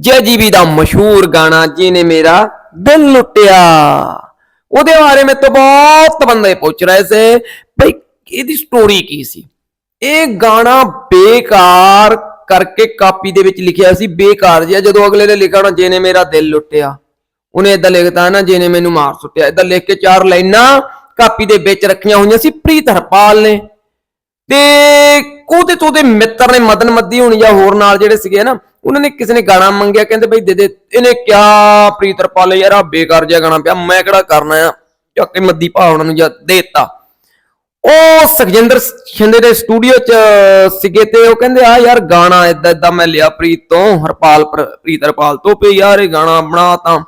ਜੈਜੀਬੀ ਦਾ ਮਸ਼ਹੂਰ ਗਾਣਾ ਜਿਹਨੇ ਮੇਰਾ ਦਿਲ ਲੁੱਟਿਆ। ਉਹਦੇ ਬਾਰੇ ਮੇਰੇ तो ਬਹੁਤ ਬੰਦੇ ਪੁੱਛ ਰਹੇ ਸੀ ਭਈ ਇਹਦੀ ਸਟੋਰੀ ਕੀ ਸੀ? ਇਹ ਗਾਣਾ ਬੇਕਾਰ ਕਰਕੇ ਕਾਪੀ ਦੇ ਵਿੱਚ ਲਿਖਿਆ ਸੀ, ਬੇਕਾਰ ਜਿਹਾ। ਜਦੋਂ ਅਗਲੇ ਨੇ ਲਿਖਿਆ ਹੋਣਾ, ਜਿਹਨੇ ਮੇਰਾ ਦਿਲ ਲੁੱਟਿਆ। ਉਹਨੇ ਇਦਾਂ ਲਿਖਤਾ ਨਾ, ਜਿਹਨੇ ਮੈਨੂੰ ਮਾਰ ਸੁੱਟਿਆ। ਇਦਾਂ ਲਿਖ ਕੇ ਚਾਰ ਲਾਈਨਾਂ ਕਾਪੀ ਦੇ ਵਿੱਚ ਰੱਖੀਆਂ ਹੋਈਆਂ ਸੀ, ਪ੍ਰੀਤ ਹਰਪਾਲ ਨੇ। ਤੇ ਉਹਦੇ ਤੋਂ ਉਹਦੇ ਮਿੱਤਰ ਨੇ ਮਦਨ ਮੱਦੀ ਹੋਣੀ ਜਾਂ ਹੋਰ ਨਾਲ ਜਿਹੜੇ ਸੀਗੇ ਨਾ ਉਹਨਾਂ ਨੇ ਕਿਸੇ ਨੇ ਗਾਣਾ ਮੰਗਿਆ, ਕਹਿੰਦੇ ਬਈ ਦੇ ਦੇ, ਇਹਨੇ ਕਿਆ ਪ੍ਰੀਤ ਹਰਪਾਲ ਯਾਰ ਆ ਬੇਕਾਰ ਜਿਹਾ ਗਾਣਾ ਪਿਆ, ਮੈਂ ਕਿਹੜਾ ਕਰਨਾ ਆ? ਚੱਕ ਮੱਦੀ ਭਾਵਨਾ ਉਹਨਾਂ ਨੂੰ ਜਾਂ ਦੇਤਾ। ਉਹ ਸੁਖਜਿੰਦਰ ਸ਼ਿੰਦੇ ਦੇ ਸਟੂਡੀਓ 'ਚ ਸੀਗੇ ਤੇ ਉਹ ਕਹਿੰਦੇ ਆ ਯਾਰ ਗਾਣਾ ਇਦਾਂ ਇਦਾਂ ਮੈਂ ਲਿਆ ਪ੍ਰੀਤ ਤੋਂ, ਹਰਪਾਲ ਪਰ- ਪ੍ਰੀਤ ਹਰਪਾਲ ਤੋਂ ਪੇ ਯਾਰ ਇਹ ਗਾਣਾ ਬਣਾ ਤਾਂ।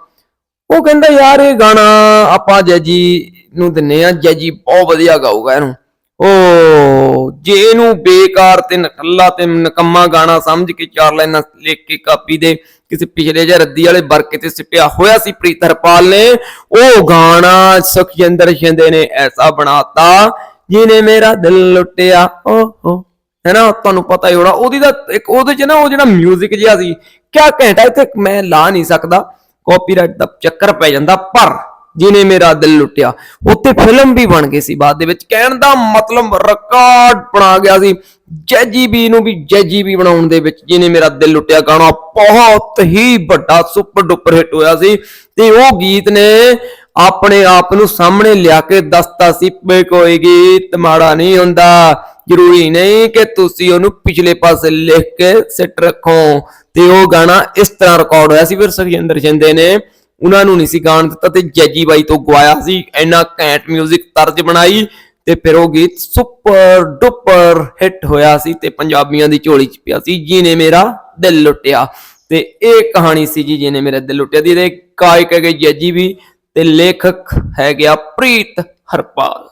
ਉਹ ਕਹਿੰਦਾ, ਯਾਰ ਇਹ ਗਾਣਾ ਆਪਾਂ ਜੈਜੀ ਨੂੰ ਦਿੰਨੇ ਆ, ਜੈਜੀ ਬਹੁਤ ਵਧੀਆ ਗਾਊਗਾ ਇਹਨੂੰ। ਉਹ ਜੇ ਇਹਨੂੰ ਬੇਕਾਰ ਤੇ ਨਕੱਲਾ ਤੇ ਨਕੰਮਾ ਗਾਣਾ ਸਮਝ ਕੇ ਚਾਰ ਲਾਈਨਾਂ ਲਿਖ ਕੇ ਕਾਪੀ ਦੇ ਕਿਸੇ ਪਿਛਲੇ ਜਾਂ ਰੱਦੀ ਵਾਲੇ ਵਰਕੇ ਤੇ ਸਿੱਟਿਆ ਹੋਇਆ ਸੀ ਪ੍ਰੀਤ ਹਰਪਾਲ ਨੇ, ਉਹ ਗਾਣਾ ਸੁਖਜਿੰਦਰ ਸ਼ਿੰਦੇ ਨੇ ਐਸਾ ਬਣਾਤਾ, ਜਿਹਨੇ ਮੇਰਾ ਦਿਲ ਲੁੱਟਿਆ ਓਹੋ ਹੈਨਾ, ਤੁਹਾਨੂੰ ਪਤਾ ਹੀ ਹੋਣਾ, ਉਹਦੀ ਦਾ ਇੱਕ ਉਹਦੇ ਚ ਨਾ ਉਹ ਜਿਹੜਾ 뮤직 ਜਿਹਾ ਸੀ, ਕਿਆ ਘੰਟਾ ਇੱਥੇ, ਮੈਂ ਲਾ ਨਹੀਂ ਸਕਦਾ ਕਾਪੀਰਾਈਟ ਦਾ ਚੱਕਰ ਪੈ ਜਾਂਦਾ, ਪਰ ਜਿਹਨੇ ਮੇਰਾ ਦਿਲ ਲੁੱਟਿਆ। ਉੱਤੇ ਫਿਲਮ ਵੀ ਬਣ ਗਈ ਸੀ ਬਾਅਦ ਦੇ ਵਿੱਚ। ਕਹਿਣ ਦਾ ਮਤਲਬ ਰਿਕਾਰਡ ਬਣਾ ਗਿਆ ਸੀ। ਜੈਜੀਬੀ ਨੂੰ ਵੀ ਜੈਜੀਬੀ ਬਣਾਉਣ ਦੇ ਵਿੱਚ ਜਿਹਨੇ ਮੇਰਾ ਦਿਲ ਲੁੱਟਿਆ। ਗਾਣਾ ਬਹੁਤ ਹੀ ਵੱਡਾ ਸੁਪਰ ਡੁਪਰ ਹਿੱਟ ਹੋਇਆ ਸੀ। ਤੇ ਉਹ ਗੀਤ ਨੇ ਆਪਣੇ ਆਪ ਨੂੰ ਸਾਹਮਣੇ ਲਿਆ ਕੇ ਦੱਸਤਾ ਸੀ ਬੇ ਕੋਈ ਗੀਤ ਮਾੜਾ ਨਹੀਂ ਹੁੰਦਾ। ਜ਼ਰੂਰੀ ਨਹੀਂ ਕਿ ਤੁਸੀਂ ਉਹਨੂੰ ਪਿਛਲੇ ਪਾਸੇ ਲਿਖ ਕੇ ਸਿੱਟ ਰੱਖੋ। ਤੇ ਉਹ ਗਾਣਾ ਇਸ ਤਰ੍ਹਾਂ ਰਿਕਾਰਡ ਹੋਇਆ ਸੀ। ਫਿਰ ਸੁਖਜਿੰਦਰ ਸ਼ਿੰਦੇ ਨੇ ਉਹਨਾਂ ਨੂੰ ਨਹੀਂ ਸੀ ਗਾਣ ਦਿੱਤਾ ਤੇ ਜੈਜੀ ਬਾਈ ਤੋਂ ਗਵਾਇਆ ਸੀ, ਇੰਨਾ ਘੈਂਟ 뮤직 ਤਰਜ ਬਣਾਈ ਤੇ ਫਿਰ ਉਹ ਗੀਤ ਸੁਪਰ ਡੁਪਰ ਹਿੱਟ ਹੋਇਆ ਸੀ ਤੇ ਪੰਜਾਬੀਆਂ ਦੀ ਝੋਲੀ 'ਚ ਪਿਆ ਸੀ, ਜਿਹਨੇ ਮੇਰਾ ਦਿਲ ਲੁੱਟਿਆ। ਤੇ ਇਹ ਕਹਾਣੀ ਸੀ ਜੀ, ਜਿਹਨੇ ਮੇਰਾ ਦਿਲ ਲੁੱਟਿਆ ਦੀ ਇਹਦੇ ਗਾਇਕ ਹੈਗੇ ਜੈਜੀ ਵੀ ਤੇ ਲੇਖਕ ਹੈ ਗਿਆ ਪ੍ਰੀਤ ਹਰਪਾਲ।